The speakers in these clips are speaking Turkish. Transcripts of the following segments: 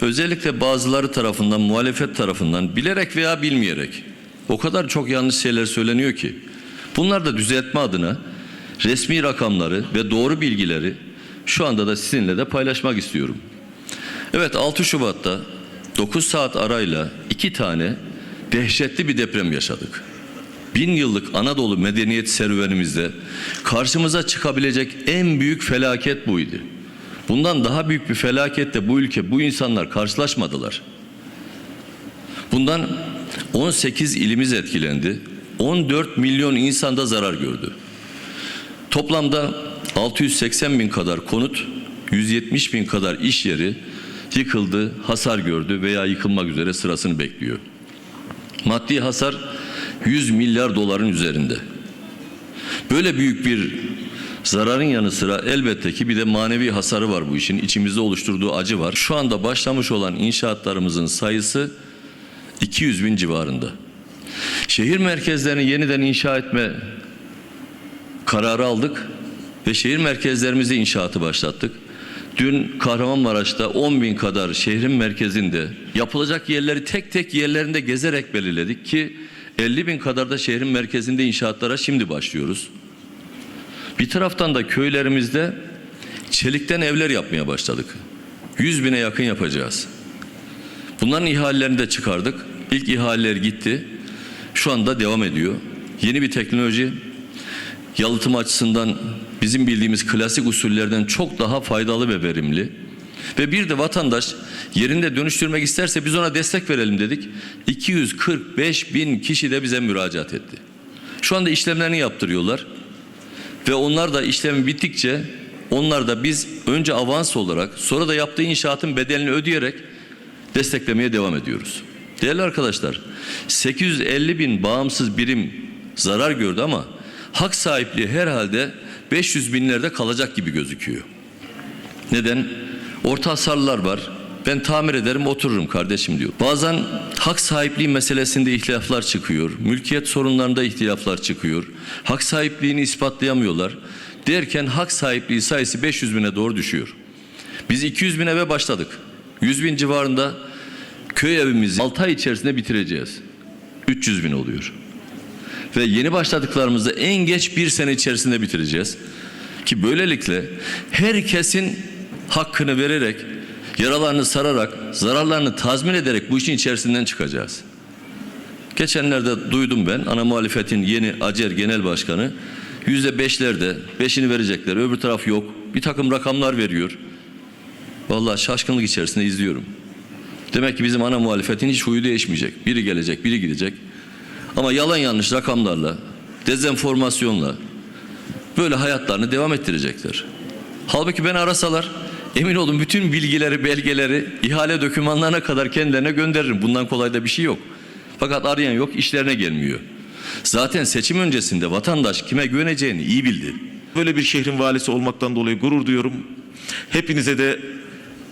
Özellikle bazıları tarafından, muhalefet tarafından bilerek veya bilmeyerek o kadar çok yanlış şeyler söyleniyor ki bunlar da düzeltme adına resmi rakamları ve doğru bilgileri şu anda da sizinle de paylaşmak istiyorum. Evet 6 Şubat'ta 9 saat arayla iki tane dehşetli bir deprem yaşadık. Bin yıllık Anadolu medeniyet serüvenimizde karşımıza çıkabilecek en büyük felaket buydu. Bundan daha büyük bir felaketle bu ülke, bu insanlar karşılaşmadılar. Bundan 18 ilimiz etkilendi. 14 milyon insanda zarar gördü. Toplamda 680 bin kadar konut, 170 bin kadar iş yeri yıkıldı, hasar gördü veya yıkılmak üzere sırasını bekliyor. Maddi hasar 100 milyar doların üzerinde. Böyle büyük bir zararın yanı sıra elbette ki bir de manevi hasarı var bu işin. İçimizde oluşturduğu acı var. Şu anda başlamış olan inşaatlarımızın sayısı 200 bin civarında. Şehir merkezlerini yeniden inşa etme kararı aldık ve şehir merkezlerimizi inşaatı başlattık. Dün Kahramanmaraş'ta 10 bin kadar şehrin merkezinde yapılacak yerleri tek tek yerlerinde gezerek belirledik ki 50 bin kadar da şehrin merkezinde inşaatlara şimdi başlıyoruz. Bir taraftan da köylerimizde çelikten evler yapmaya başladık. 100 bine yakın yapacağız. Bunların ihalelerini de çıkardık. İlk ihaleler gitti. Şu anda devam ediyor. Yeni bir teknoloji yalıtım açısından bizim bildiğimiz klasik usullerden çok daha faydalı ve verimli. Ve bir de vatandaş yerinde dönüştürmek isterse biz ona destek verelim dedik. 245 bin kişi de bize müracaat etti. Şu anda işlemlerini yaptırıyorlar. Ve onlar da işlemi bittikçe onlar da biz önce avans olarak sonra da yaptığı inşaatın bedelini ödeyerek desteklemeye devam ediyoruz. Değerli arkadaşlar 850 bin bağımsız birim zarar gördü ama hak sahipliği herhalde 500 binlerde kalacak gibi gözüküyor. Neden? Orta hasarlar var. Ben tamir ederim otururum kardeşim diyor. Bazen hak sahipliği meselesinde ihtilaflar çıkıyor. Mülkiyet sorunlarında ihtilaflar çıkıyor. Hak sahipliğini ispatlayamıyorlar. Derken hak sahipliği sayısı 500 bine doğru düşüyor. Biz 200 bin eve başladık. 100 bin civarında köy evimizi 6 ay içerisinde bitireceğiz. 300 bin oluyor. Ve yeni başladıklarımızda en geç bir sene içerisinde bitireceğiz. Ki böylelikle herkesin hakkını vererek, yaralarını sararak, zararlarını tazmin ederek bu işin içerisinden çıkacağız. Geçenlerde duydum ben ana muhalefetin yeni Acer Genel Başkanı yüzde beşlerde beşini verecekler öbür taraf yok bir takım rakamlar veriyor. Vallahi şaşkınlık içerisinde izliyorum. Demek ki bizim ana muhalefetin hiç huyu değişmeyecek. Biri gelecek, biri gidecek. Ama yalan yanlış rakamlarla, dezenformasyonla böyle hayatlarını devam ettirecekler. Halbuki beni arasalar emin olun bütün bilgileri, belgeleri, ihale dokümanlarına kadar kendilerine gönderirim. Bundan kolay da bir şey yok. Fakat arayan yok, işlerine gelmiyor. Zaten seçim öncesinde vatandaş kime güveneceğini iyi bildi. Böyle bir şehrin valisi olmaktan dolayı gurur duyuyorum. Hepinize de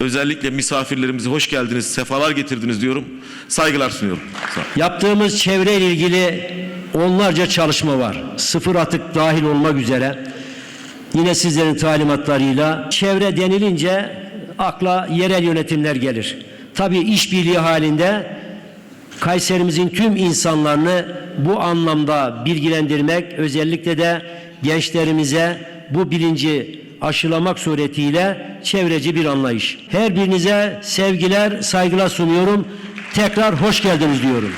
özellikle misafirlerimize hoş geldiniz, sefalar getirdiniz diyorum. Saygılar sunuyorum. Yaptığımız çevre ile ilgili onlarca çalışma var. Sıfır atık dahil olmak üzere. Yine sizlerin talimatlarıyla çevre denilince akla yerel yönetimler gelir. Tabii işbirliği halinde Kayserimizin tüm insanlarını bu anlamda bilgilendirmek, özellikle de gençlerimize bu bilinci aşılamak suretiyle çevreci bir anlayış. Her birinize sevgiler, saygılar sunuyorum. Tekrar hoş geldiniz diyorum.